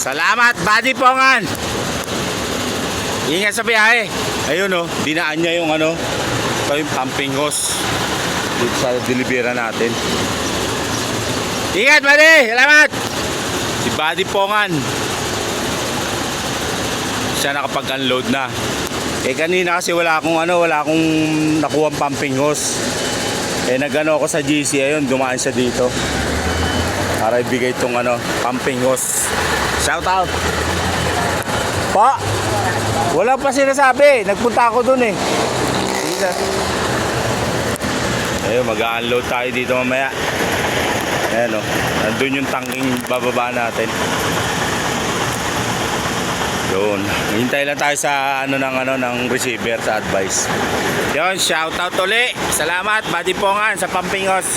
Salamat, Buddy Pongan. Ingat sa biyahe. Ayun oh, dinaan niya yung ano, ito yung pumping hose. Dito sa delibera natin. Ingat, Buddy! Salamat! Si Buddy Pongan. Siya nakapag-unload na. Eh kanina kasi wala akong ano, wala akong nakuha pumping hose. Eh nagano ako sa GC ayun, dumaan siya dito. Para ibigay itong ano, pumping hose. Shout out. Pa. Wala pa sinasabi. Nagpunta ako dun eh. Ayun, mag-unload tayo dito mamaya. Ayan o. Nandun yung tangking bababa natin. Yun. Hintay lang tayo sa ano ng ano ng receiver sa advice. Yun, shout out uli. Salamat, Buddy Pongan sa Pampingos.